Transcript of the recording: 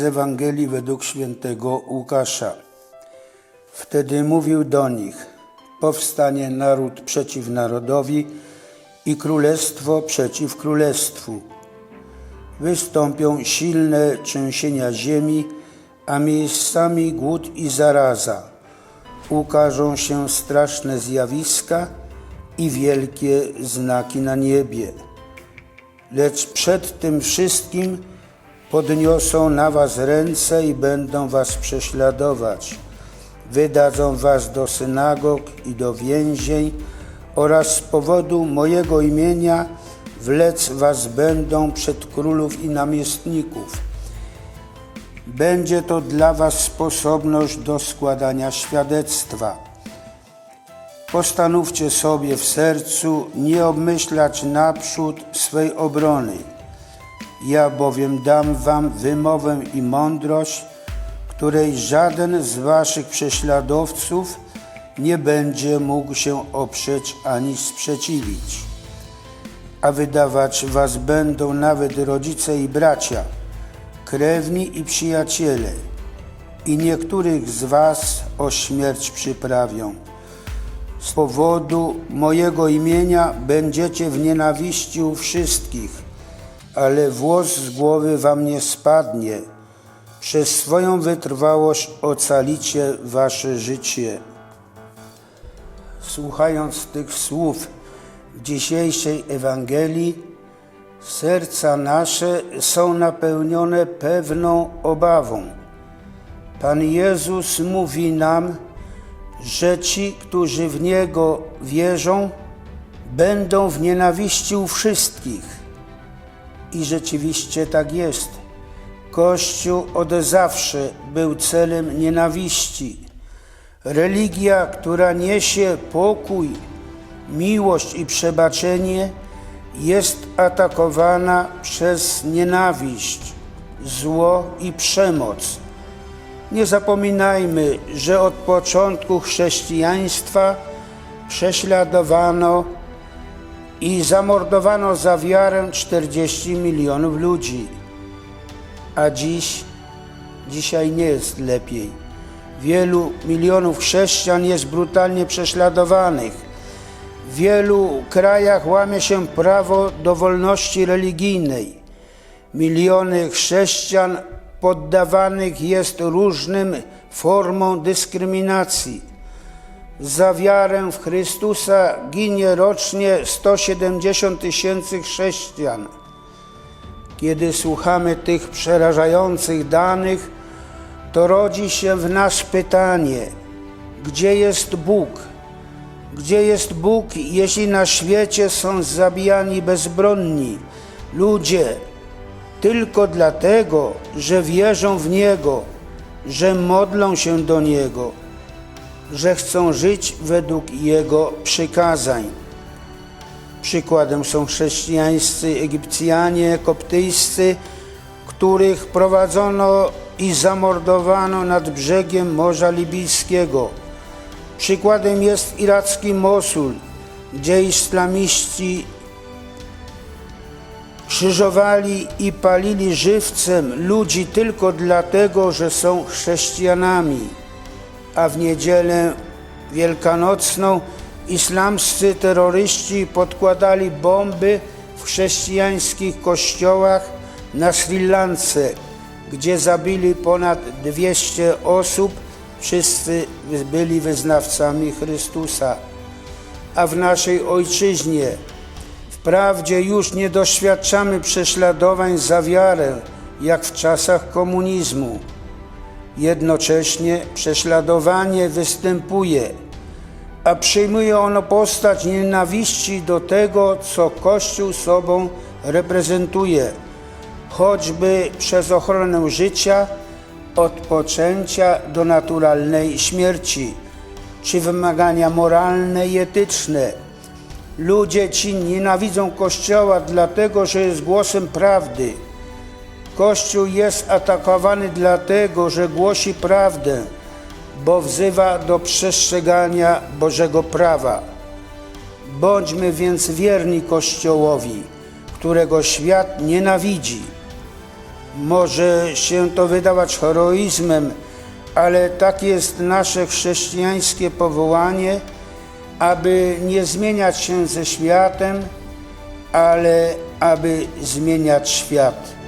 z Ewangelii według świętego Łukasza. Wtedy mówił do nich: Powstanie naród przeciw narodowi i królestwo przeciw królestwu. Wystąpią silne trzęsienia ziemi, a miejscami głód i zaraza. Ukażą się straszne zjawiska i wielkie znaki na niebie. Lecz przed tym wszystkim podniosą na was ręce i będą was prześladować. Wydadzą was do synagog i do więzień oraz z powodu mojego imienia wlec was będą przed królów i namiestników. Będzie to dla was sposobność do składania świadectwa. Postanówcie sobie w sercu nie obmyślać naprzód swej obrony. Ja bowiem dam wam wymowę i mądrość, której żaden z waszych prześladowców nie będzie mógł się oprzeć ani sprzeciwić. A wydawać was będą nawet rodzice i bracia, krewni i przyjaciele, i niektórych z was o śmierć przyprawią. Z powodu mojego imienia będziecie w nienawiści u wszystkich, ale włos z głowy wam nie spadnie. Przez swoją wytrwałość ocalicie wasze życie. Słuchając tych słów w dzisiejszej Ewangelii, serca nasze są napełnione pewną obawą. Pan Jezus mówi nam, że ci, którzy w Niego wierzą, będą w nienawiści u wszystkich. I rzeczywiście tak jest. Kościół od zawsze był celem nienawiści. Religia, która niesie pokój, miłość i przebaczenie, jest atakowana przez nienawiść, zło i przemoc. Nie zapominajmy, że od początku chrześcijaństwa prześladowano i zamordowano za wiarę 40 milionów ludzi. A dziś, dzisiaj nie jest lepiej. Wielu milionów chrześcijan jest brutalnie prześladowanych. W wielu krajach łamie się prawo do wolności religijnej. Miliony chrześcijan poddawanych jest różnym formom dyskryminacji. Za wiarę w Chrystusa ginie rocznie 170 tysięcy chrześcijan. Kiedy słuchamy tych przerażających danych, to rodzi się w nas pytanie: gdzie jest Bóg? Gdzie jest Bóg, jeśli na świecie są zabijani bezbronni ludzie, tylko dlatego, że wierzą w Niego, że modlą się do Niego, że chcą żyć według Jego przykazań. Przykładem są chrześcijańscy Egipcjanie, koptyjscy, których prowadzono i zamordowano nad brzegiem Morza Libijskiego. Przykładem jest iracki Mosul, gdzie islamiści krzyżowali i palili żywcem ludzi tylko dlatego, że są chrześcijanami, a w niedzielę wielkanocną islamscy terroryści podkładali bomby w chrześcijańskich kościołach na Sri Lance, gdzie zabili ponad 200 osób, wszyscy byli wyznawcami Chrystusa. A w naszej ojczyźnie Wprawdzie już nie doświadczamy prześladowań za wiarę, jak w czasach komunizmu. Jednocześnie prześladowanie występuje, a przyjmuje ono postać nienawiści do tego, co Kościół sobą reprezentuje, choćby przez ochronę życia od poczęcia do naturalnej śmierci, czy wymagania moralne i etyczne Ludzie ci nienawidzą Kościoła dlatego, że jest głosem prawdy. Kościół jest atakowany dlatego, że głosi prawdę, bo wzywa do przestrzegania Bożego prawa. Bądźmy więc wierni Kościołowi, którego świat nienawidzi. Może się to wydawać heroizmem, ale tak jest nasze chrześcijańskie powołanie, aby nie zmieniać się ze światem, ale aby zmieniać świat.